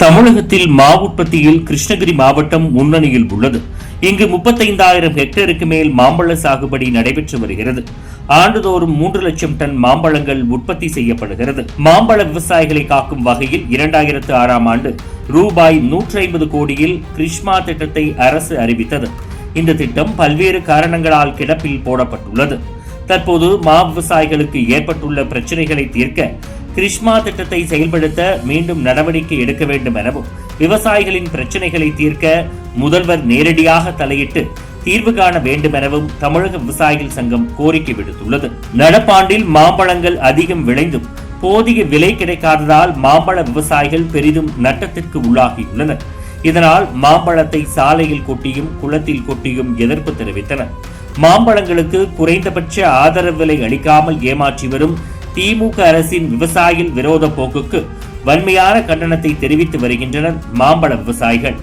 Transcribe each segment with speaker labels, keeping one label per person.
Speaker 1: தமிழகத்தில் மா உற்பத்தியில் கிருஷ்ணகிரி மாவட்டம் முன்னணியில் உள்ளது. இங்கு முப்பத்தைந்தாயிரம் ஹெக்டேருக்கு மேல் மாம்பழ சாகுபடி நடைபெற்று வருகிறது. ஆண்டுதோறும் மூன்று லட்சம் டன் மாம்பழங்கள் உற்பத்தி செய்யப்படுகிறது. மாம்பழ விவசாயிகளை காக்கும் வகையில் இரண்டாயிரத்து ஆறாம் ஆண்டு ரூபாய் நூற்றி ஐம்பது கோடியில் கிருஷ்மா திட்டத்தை அரசு அறிவித்தது. இந்த திட்டம் பல்வேறு காரணங்களால் கிடப்பில் போடப்பட்டுள்ளது. தற்போது மா விவசாயிகளுக்கு ஏற்பட்டுள்ள பிரச்சனைகளை தீர்க்க கிருஷ்மா திட்டத்தை செயல்படுத்த மீண்டும் நடவடிக்கை எடுக்க வேண்டும் எனவும் விவசாயிகளின் பிரச்சனைகளை தீர்க்க முதல்வர் நேரடியாக தலையிட்டு தீர்வு காண வேண்டும் எனவும் தமிழக விவசாயிகள் சங்கம் கோரிக்கை விடுத்துள்ளது. நடப்பாண்டில் மாம்பழங்கள் அதிகம் விளைந்தும் போதிய விலை கிடைக்காததால் மாம்பழ விவசாயிகள் பெரிதும் நட்டத்திற்கு உள்ளாகியுள்ளனர். இதனால் மாம்பழத்தை சாலையில் கொட்டியும் குளத்தில் கொட்டியும் எதிர்ப்பு தெரிவித்தனர். மாம்பழங்களுக்கு குறைந்தபட்ச ஆதரவு விலை அளிக்காமல் ஏமாற்றி வரும் திமுக அரசின் விவசாயிகள் விரோத போக்குக்கு வன்மையான கண்டனத்தை தெரிவித்து வருகின்றனர் மாம்பழ விவசாயிகள்.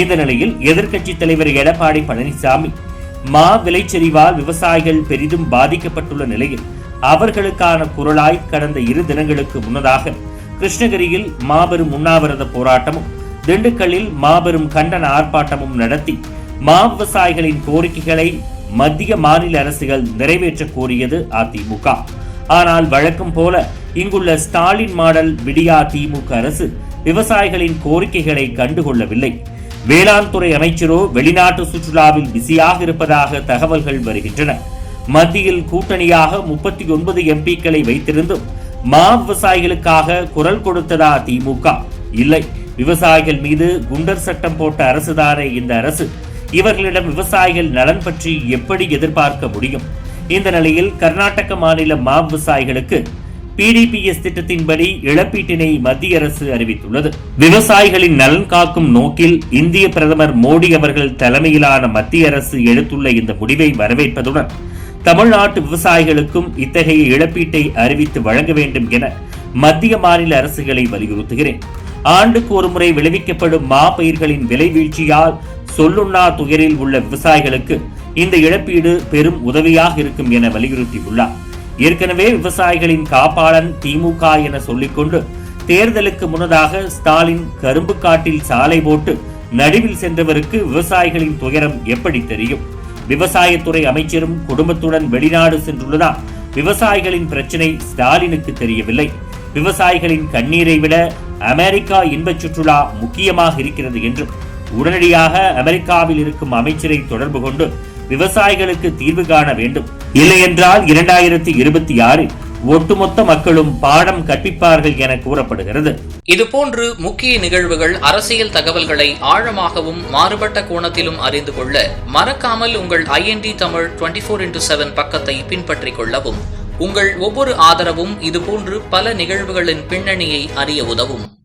Speaker 1: இந்த நிலையில் எதிர்க்கட்சி தலைவர் எடப்பாடி பழனிசாமி மா விலைச்சரிவால் விவசாயிகள் பெரிதும் பாதிக்கப்பட்டுள்ள நிலையில் அவர்களுக்கான குரலாய் கடந்த இரு தினங்களுக்கு முன்னதாக கிருஷ்ணகிரியில் மாபெரும் உண்ணாவிரத போராட்டமும் திண்டுக்கல்லில் மாபெரும் கண்டன ஆர்ப்பாட்டமும் நடத்தி மா விவசாயிகளின் கோரிக்கைகளை மத்திய மாநில அரசுகள் நிறைவேற்ற கோரியது அதிமுக. ஆனால் வழக்கம் போல இங்குள்ள ஸ்டாலின் மாடல் விடியா திமுக அரசு விவசாயிகளின் கோரிக்கைகளை கண்டுகொள்ளவில்லை. வேளாண் துறை அமைச்சரோ வெளிநாட்டு சுற்றுலாவில் பிஸியாக இருப்பதாக தகவல்கள் வருகின்றன. மத்தியில் கூட்டணியாக முப்பத்தி ஒன்பது எம்பிக்களை வைத்திருந்தும் மா விவசாயிகளுக்காக குரல் கொடுத்ததா திமுக? இல்லை. விவசாயிகள் மீது குண்டர் சட்டம் போட்ட அரசுதானே இந்த அரசு? இவர்களிடம் விவசாயிகள் நலன் பற்றி எப்படி எதிர்பார்க்க முடியும்? இந்த நிலையில் கர்நாடக மாநில மா விவசாயிகளுக்கு பிடிபிஎஸ் திட்டத்தின்படி இழப்பீட்டினை மத்திய அரசு அறிவித்துள்ளது. விவசாயிகளின் நலன் காக்கும் நோக்கில் இந்திய பிரதமர் மோடி அவர்கள் தலைமையிலான மத்திய அரசு எடுத்துள்ள இந்த முடிவை வரவேற்பதுடன் தமிழ்நாட்டு விவசாயிகளுக்கும் இத்தகைய இழப்பீட்டை அறிவித்து வழங்க வேண்டும் என மத்திய மாநில அரசுகளை வலியுறுத்துகிறேன். ஆண்டுக்கு ஒருமுறை விளைவிக்கப்படும் மா பயிர்களின் விலை வீழ்ச்சியால் சொல்லுண்ணா துயரில் உள்ள விவசாயிகளுக்கு இந்த இழப்பீடு பெரும் உதவியாக இருக்கும் என வலியுறுத்தியுள்ளார். ஏற்கனவே விவசாயிகளின் காப்பாளன் திமுக என சொல்லிக்கொண்டு தேர்தலுக்கு முன்னதாக ஸ்டாலின் கரும்பு காட்டில் சாலை போட்டு நடுவில் சென்றவருக்கு விவசாயிகளின் துயரம் எப்படி தெரியும்? விவசாயத்துறை அமைச்சரும் குடும்பத்துடன் வெளிநாடு சென்றுள்ளதால் விவசாயிகளின் பிரச்சனை ஸ்டாலினுக்கு தெரியவில்லை. விவசாயிகளின் கண்ணீரை விட அமெரிக்கா இன்பச் சுற்றுலா முக்கியமாக இருக்கிறது என்றும் உடனடியாக அமெரிக்காவில் இருக்கும் அமைச்சரை தொடர்பு கொண்டு விவசாயிகளுக்கு தீர்வு காண வேண்டும். இல்லையென்றால் இரண்டாயிரத்தி இருபத்தி ஆறில் ஒட்டுமொத்த மக்களும் பாடம் கற்பிப்பார்கள் என கூறப்படுகிறது.
Speaker 2: இதுபோன்று முக்கிய நிகழ்வுகள் அரசியல் தகவல்களை ஆழமாகவும் மாறுபட்ட கோணத்திலும் அறிந்து கொள்ள மறக்காமல் உங்கள் IND Tamil twenty four into seven பக்கத்தை பின்பற்றிக் கொள்ளவும். உங்கள் ஒவ்வொரு ஆதரவும் இதுபோன்று பல நிகழ்வுகளின் பின்னணியை அறிய உதவும்.